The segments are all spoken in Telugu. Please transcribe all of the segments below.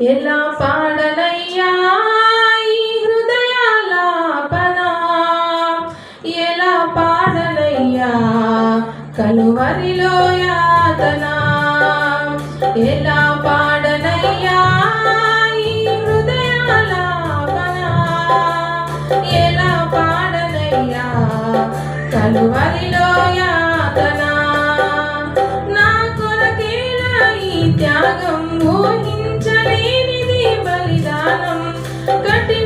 ఎలా పాడనయ్యా ఈ హృదయాలాపన ఎలా పాడనయ్యా కలువరిలో యాతన? ఎలా పాడనయ్యా ఈ హృదయాలాపన ఎలా పాడనయ్యా కలువరిలో యాతన? నా కొరకేనా ఈ త్యాగం ఊహి Good.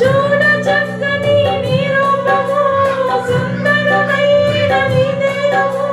చూడ చక్కని నీ రూపము సుందరమైన నీ దేహము.